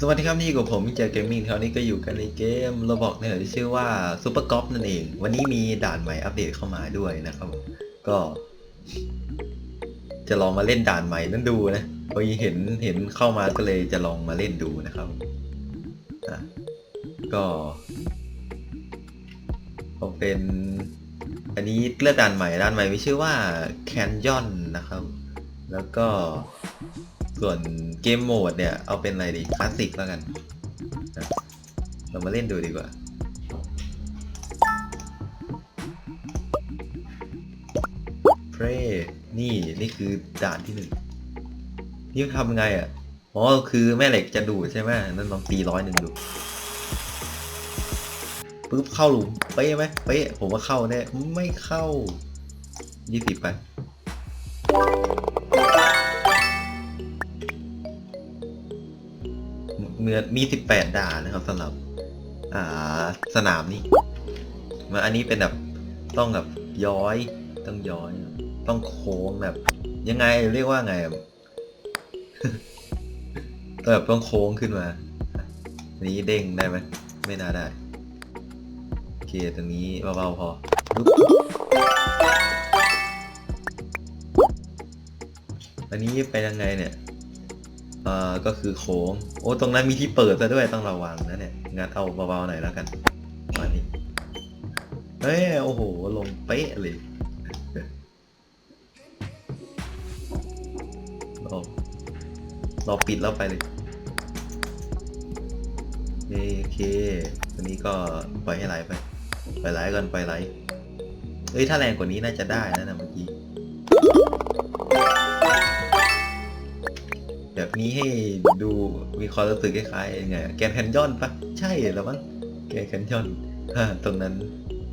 สวัสดีครับนี่กับผมมิเจอเกมมิ่งคราวนี้ก็อยู่กันในเกมเราบอกเนี่ยที่ชื่อว่าซูเปอร์กอล์ฟนั่นเอง วันนี้มีด่านใหม่อัปเดตเข้ามาด้วยนะครับ ก็ จะลองมาเล่นด่านใหม่นั่นดูนะพอเห็นเห็นเข้ามาก็เลยจะลองมาเล่นดูนะครับอะก็ก็เป็น อันนี้เลือกด่านใหม่ด่านใหม่ไมีชื่อว่าแคนยอนนะครับ แล้วก็ ส่วนเกมโหมดเนี่ย เอาเป็นอะไรดีคลาสสิกแล้วกันนะเรามาเล่นดูดีกว่า เพรนี่นี่คือด่านที่หนึ่งนี่ทำไงอะ อ๋อ คือแม่เหล็กจะดูใช่ไหมนั่นลองตีร้อยหนึ่งดูปุ๊บเข้าหลุมเป๊ะไหมเป๊ะผมว่าเข้าแน่ไม่เข้ายี่สิบไป เมือมีสิบแปดด่านนะครับสำหรับ อ่าสนามนี้มาอันนี้เป็นแบบต้องแบบย้อยต้องย้อย ต้องโค้งแบบ ยังไงเรียกว่าไงอะแบบต้องโค้งขึ้นมาอันนี้เด้งได้ไหมไม่น่าได้โอเคตรงนี้เบาๆพออันนี้ไปยังไงเนี่ย อ่าก็คือโค้ง โอ้ ตรงนั้นมีที่เปิดซะด้วยต้องระวังนะเนี่ย งั้นเอาเบาๆหน่อยแล้วกันมานี้ เฮ้ย โอ้โห ลงเป๊ะเลยเราเราปิดแล้วไปเลย โอเค ตัวนี้ก็ปล่อยให้ไหลไป ปล่อยไหลก่อนปล่อยไหลเอ้ย ถ้าแรงกว่านี้น่าจะได้นะนะเมื่อกี้ นี้ให้ดูมีความรู้สึกคล้ายๆยังไงแกนแคนยอนปะใช่แล้วมั้งแกนแคนยอนตรงนั้น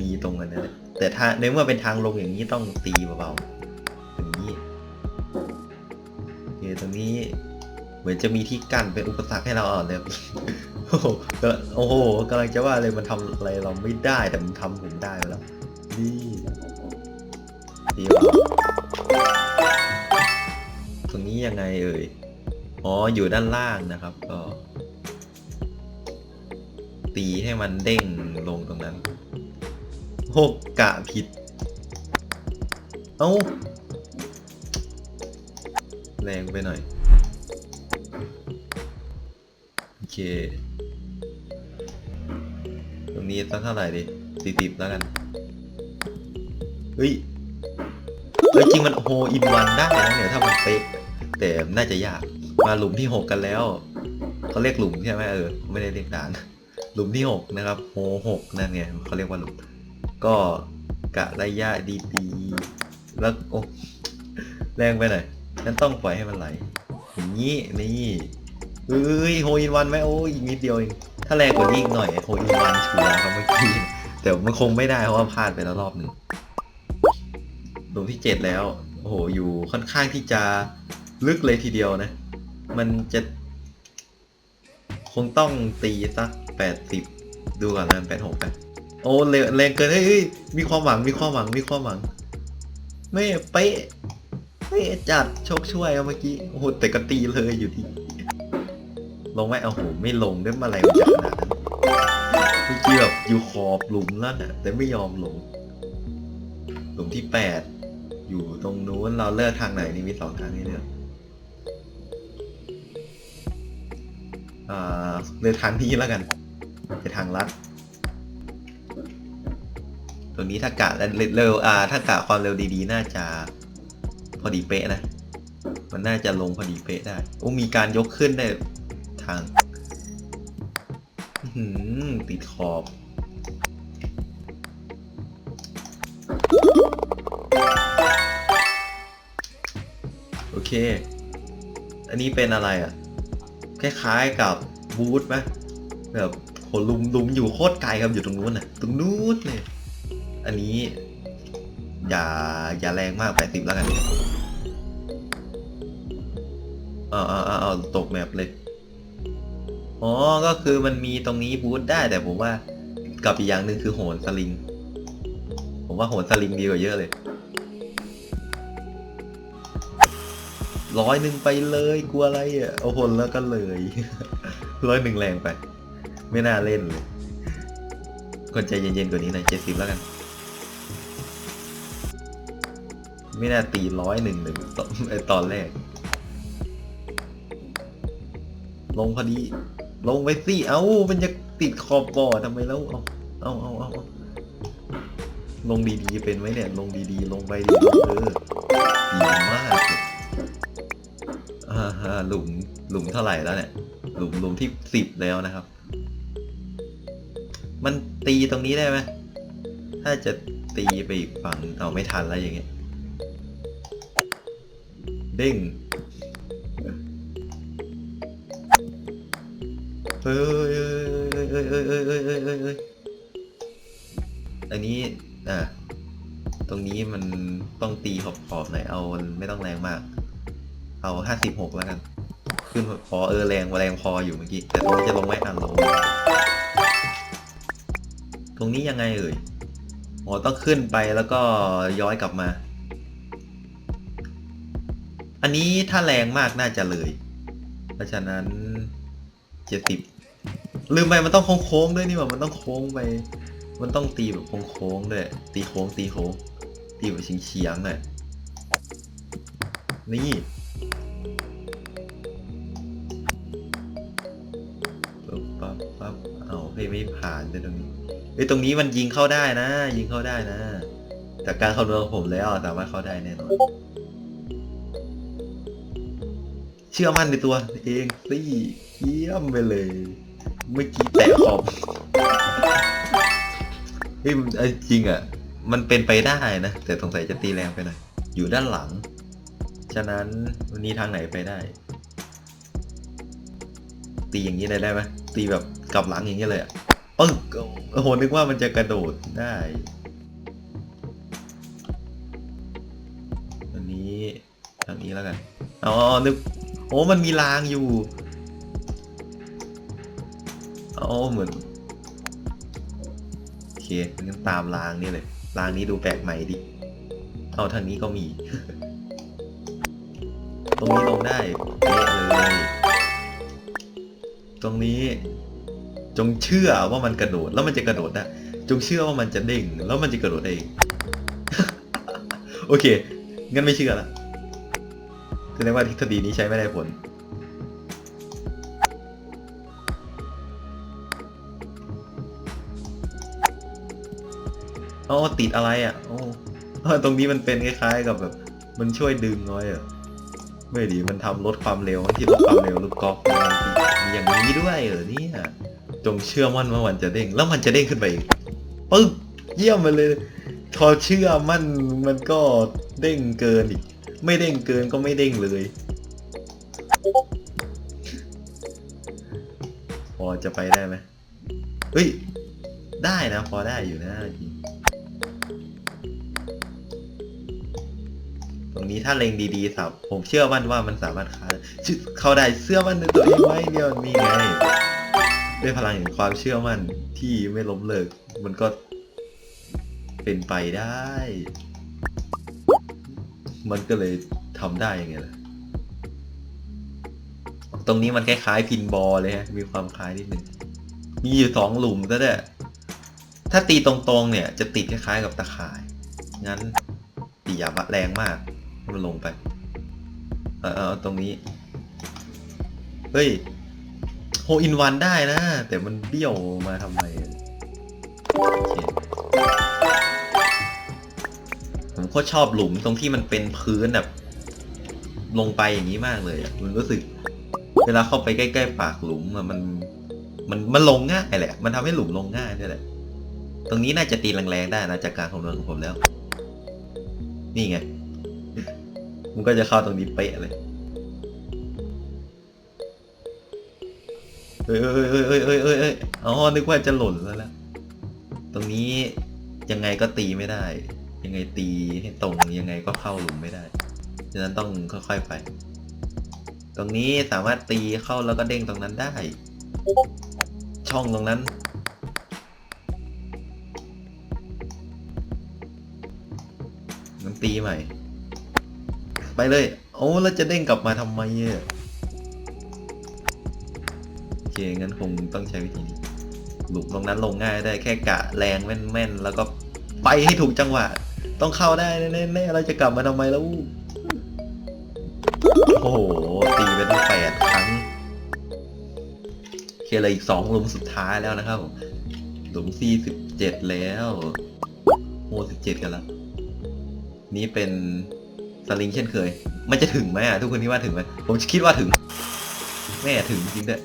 มีตรงนั้นนะแต่ถ้าในเมื่อเป็นทางลงอย่างนี้ต้องตีเบาๆอย่างนี้โอเคตรงนี้เหมือนจะมีที่กั้นเป็นอุปสรรคให้เราอ่อนเลยโอ้โหก็โอ้โหกำลังจะว่าเลยมันทำอะไรเราไม่ได้แต่มันทำผมได้แล้วนี่ดีวะตรงนี้ยังไงเอ่ย อ๋ออยู่ด้านล่างนะครับก็ ตีให้มันเด้งลงตรงนั้นหกกะผิด เอ้าแรงไปหน่อย โอเค ตรงนี้สักเท่าไหร่ดิสี่สิบแล้วกัน เฮ้ยเฮ้ยจริงมันโฮอินวันได้นะเนี่ยถ้ามันเป๊ะแต่น่าจะยาก มาหลุมที่หกกันแล้วเขาเรียกหลุมใช่ไหมเออไม่ได้เรียกด่าน หลุมที่หกนะครับโฮหกนั่นไงเขาเรียกว่าหลุม ก็กะระยะดีๆแล้วโอ้แรงไปหน่อยฉันต้องปล่อยให้มันไหลอย่างนี้นี่เอ้ยโฮอินวันไหมโอ้ยอีกนิดเดียวเองถ้าแรงกว่านี้อีกหน่อยโฮอินวันชัวร์ครับเมื่อกี้แต่มันคงไม่ได้เพราะว่าพลาดไปแล้วรอบหนึ่งหลุมที่เจ็ดแล้วโอ้โหอยู่ค่อนข้างที่จะลึกเลยทีเดียวนะ มันจะ คงต้องตีสักแปดสิบดูก่อนแล้วแปดหกไปโอ้แรงแรงเกินเฮ้ยมีความหวังมีความหวังมีความหวัง ไม่เป๊ะเป๊ะจัดโชคช่วยเอาเมื่อกี้โอ้โหแต่ก็ตีเลยอยู่ที่ลงไหมโอ้โหไม่ลงด้วยมาอะไรมันจะขนาดนั้นเมื่อกี้แบบอยู่ขอบหลุมแล้วน่ะแต่ไม่ยอมลงหลุมที่แปดอยู่ตรงนู้นเราเลือกทางไหนนี่มีสองทางให้เลือก เลือกทางนี้แล้วกันไปทางลัด ตัวนี้ถ้ากะเร็วอ่าถ้ากะความเร็วดีๆ น่าจะพอดีเป๊ะนะ มันน่าจะลงพอดีเป๊ะได้ โอ้มีการยกขึ้นได้ทางติดขอบโอเค อันนี้เป็นอะไรอะ คล้ายๆกับบูธไหมแบบโหลุมลุมอยู่โคตรไกลครับอยู่ตรงนู้นน่ะตรงนู้นเลยอันนี้อย่าอย่าแรงมากแปดสิบแล้วกันเอาเอาเอาเอาตกแมปเลย อ๋อ ก็คือมันมีตรงนี้บูธได้แต่ผมว่ากับอีกอย่างหนึ่งคือโหนสลิง ผมว่าโหนสลิงดีกว่าเยอะเลย ร้อยหนึ่งไปเลยกลัวอะไรอะเอาหนแล้วก็เลยร้อยหนึ่งแรงไป ไม่น่าเล่นเลยคนใจเย็นๆกว่านี้หน่อยเจ็ดสิบแล้วกัน ไม่น่าตีร้อยหนึ่งหนึ่งตอนตอนแรก ลงพอดี ลงไปสิเอ้ามันจะติดขอบบ่อทำไมแล้วเอาเอาเอาเอาเอาลงดีๆเป็นไหมเนี่ย ลงดีๆ ลงไปดีเออดีมาก เลยอ่าหลุมหลุมเท่าไหร่แล้วเนี่ย หลุมหลุมที่สิบแล้วนะครับ มันตีตรงนี้ได้ไหมถ้าจะตีไปอีกฝั่งเอาไม่ทันแล้วอย่างเงี้ยเด้งเฮ้ยเฮ้ยเฮ้ยเฮ้ยเฮ้ยเฮ้ยเฮ้ยเฮ้ยเฮ้ยอันนี้อะตรงนี้มันต้องตีขอบๆหน่อยเอาไม่ต้องแรงมาก เอาห้าสิบหกแล้วกัน ขึ้นพอเออแรงแรงพออยู่เมื่อกี้ แต่ตรงนี้จะลงไหมอะลงตรงนี้ยังไงเอ่ยอ๋อต้องขึ้นไปแล้วก็ย้อยกลับมา อันนี้ถ้าแรงมากน่าจะเลย เพราะฉะนั้นเจ็ดสิบลืมไปมันต้องโค้งๆด้วยนี่หว่ามันต้องโค้งไป มันต้องตีแบบโค้งๆด้วยตีโค้งตีโค้งตีแบบเฉียงๆหน่อยนี่ ไม่ผ่านเลยตรงนี้เฮ้ยตรงนี้มันยิงเข้าได้นะ ยิงเข้าได้นะจากการคำนวณของผมแล้วสามารถเข้าได้แน่นอนเชื่อมั่นในตัวเองสิเยี่ยมไปเลย เมื่อกี้แตะขอบเฮ้ยจริงอะ มันเป็นไปได้นะ แต่สงสัยจะตีแรงไปหน่อยอยู่ด้านหลัง ฉะนั้นวันนี้ทางไหนไปได้ ตีอย่างนี้เลยได้ไหมตีแบบกลับหลังอย่างนี้เลยอะ ปึ๊กโอ้โหนึกว่ามันจะกระโดดได้อันนี้ทางนี้แล้วกันอ๋อนึกโอ้มันมีรางอยู่อ๋อเหมือนโอเคงั้นตามรางนี่เลยรางนี้ดูแปลกใหม่ดิเอาทางนี้ก็มี ตรงนี้ลงได้เป๊ะเลย ตรงนี้ จงเชื่อว่ามันกระโดดแล้วมันจะกระโดดได้จงเชื่อว่ามันจะเด้งแล้วมันจะกระโดดเองโอเคงั้นไม่เชื่อละแสดงว่าทฤษฎีนี้ใช้ไม่ได้ผลโอ้ติดอะไรอะโอ้ตรงนี้มันเป็นคล้ายๆกับแบบ มันช่วยดึงน้อยอะไม่ดีมันทำลดความเร็วที่ลดความเร็วลูกกอล์ฟมีอย่างนี้ด้วยเหรอเนี่ย จงเชื่อมั่นว่ามันจะเด้ง แล้วมันจะเด้งขึ้นไปอีกปึ๊บเยี่ยมไปเลยพอเชื่อมั่นมันก็เด้งเกินอีก ไม่เด้งเกินก็ไม่เด้งเลย พอจะไปได้ไหมเฮ้ย ได้นะ พอได้อยู่นะจริงตรงนี้ถ้าเล็งดีๆสับผมเชื่อมั่นว่ามันสามารถเข้าเข้าได้เชื่อมั่นในตัวเองไว้เดียวนี่ไง ด้วยพลังแห่งความเชื่อมั่นที่ไม่ล้มเลิก มันก็เป็นไปได้ มันก็เลยทำได้ยังไงล่ะ ตรงนี้มันคล้ายๆพินบอลเลยฮะ มีความคล้ายนิดนึง มีอยู่สองหลุมซะด้วยถ้าตีตรงๆเนี่ย จะติดคล้ายๆกับตะข่าย งั้นตีอย่าแรงมากมันลงไป เออเอาตรงนี้ เฮ้ย โฮอินวันได้นะ แต่มันเบี้ยวมาทำไมผมโคตรชอบหลุมตรงที่มันเป็นพื้นแบบ ลงไปอย่างนี้มากเลยมันรู้สึก เวลาเข้าไปใกล้ๆปากหลุมอะมัน มันมันลงง่ายแหละ มันทำให้หลุมลงง่ายด้วยแหละ ตรงนี้น่าจะตีแรงๆได้นะจากการคำนวณของผมแล้ว นี่ไง มันก็จะเข้าตรงนี้เป๊ะเลย เอ้ยเอ้ยเอ้ยเอ้ยเอ้ยเอ้ยอ๋อนึกว่าจะหล่นแล้วล่ะตรงนี้ยังไงก็ตีไม่ได้ ยังไงตีให้ตรงยังไงก็เข้าหลุมไม่ได้ฉะนั้นต้องค่อยๆไป ตรงนี้สามารถตีเข้าแล้วก็เด้งตรงนั้นได้ ช่องตรงนั้น มันตีใหม่ ไปเลย โอ้แล้วจะเด้งกลับมาทำไมเนี่ย เคงั้นคงต้องใช้วิธีนี้หลุมตรงนั้นลงง่ายได้แค่กะแรงแม่นๆแล้วก็ไปให้ถูกจังหวะ ต้องเข้าได้แน่ๆเราจะกลับมาทำไมแล้ว โอ้โห ตีไปตั้งแปดครั้งโอเคเลยอีกสองหลุมสุดท้ายแล้วนะครับผมหลุมสี่สิบเจ็ดแล้วโอ้สิบเจ็ดกันแล้ว นี่เป็นสลิงเช่นเคย มันจะถึงไหมอะทุกคนคิดว่าถึงไหมผมคิดว่าถึง แม่ถึงจริงด้วย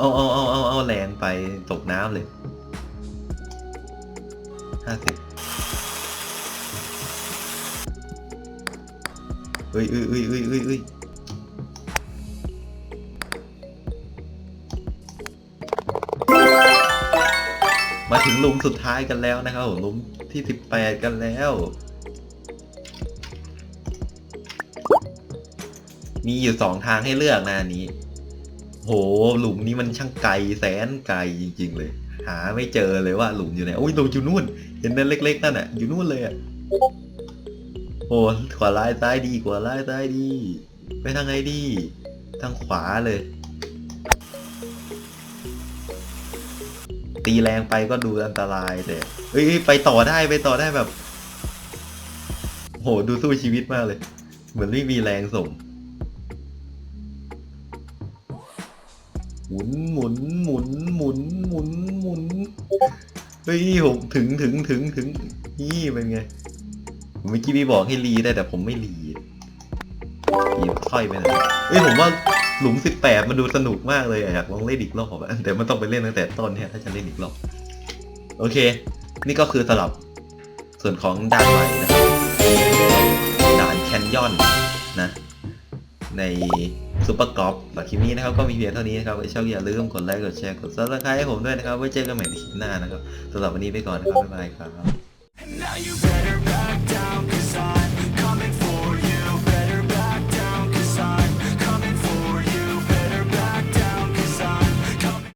เอาเอาเอาเอาเอาเอาแรงไปตกน้ำเลยห้าสิบเอ้ยเอ้ยเอ้ยเอ้ยเอ้ยเอ้ยมาถึงลุมสุดท้ายกันแล้วนะครับผมลุมที่สิบแปดกันแล้ว มีอยู่สองทางให้เลือกนะอันนี้ โหหลุมนี้มันช่างไกลแสนไกลจริง ๆ เลย หาไม่เจอเลยว่าหลุมอยู่ไหนโอ้ยหลุมอยู่นู่น เห็นนั่นเล็ก ๆ นั่นอะอยู่นู่นเลยอะโอ้ขวาร้ายซ้ายดีขวาร้ายซ้ายดีไปทางไหนดีทางขวาเลย ตีแรงไปก็ดูอันตรายแต่เอ้ยไปต่อได้ไปต่อได้แบบ โหดูสู้ชีวิตมากเลย เหมือนไม่มีแรงส่ง มุนหมุนหมุนหมุนหมุนหมุนเฮ้ยผมถึงถึงถึงถึงนี่เป็นไงเมื่อกี้พี่บอกให้รีได้แต่ผมไม่รีรีค่อยไปหน่อยเอ้ยผมว่าหลุมสิบแปดมันดูสนุกมากเลยอยากลองเล่นอีกรอบแต่มันต้องไปเล่นตั้งแต่ต้นเนี่ยถ้าจะเล่นอีกรอบโอเค นี่ก็คือสลับส่วนของด่านใหม่นะครับด่านแคนยอนนะ ในซูเปอร์กอล์ฟสำหรับคลิปนี้นะครับก็มีเพียงเท่านี้นะครับชอบอย่าลืมกดไลค์กดแชร์กดซับสไครต์ให้ผมด้วยนะครับ ไว้เจอกันใหม่ในคลิปหน้านะครับสำหรับวันนี้ไปก่อนนะครับบ๊ายบายครับ